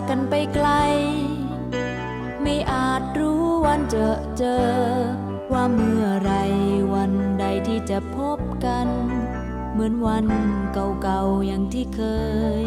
ากกันไปไกล ไม่อาจรู้วันเจอเจอ ว่าเมื่อไรวันใดที่จะพบกัน เหมือนวันเก่าๆอย่างที่เคย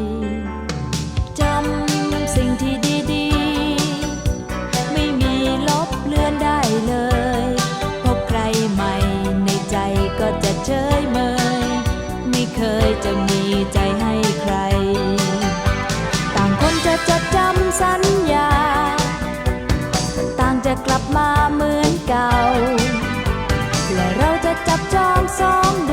จะกลับมาเหมือนเก่า และเราจะจับจองซ้อมดู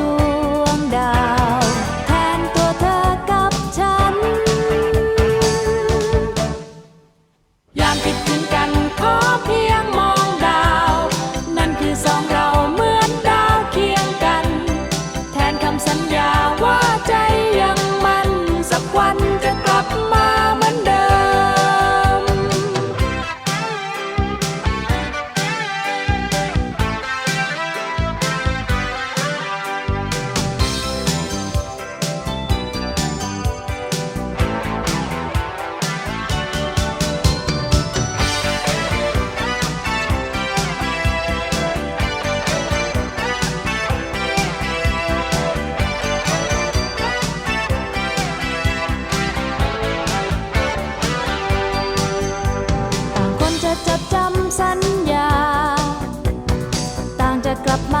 กลับมา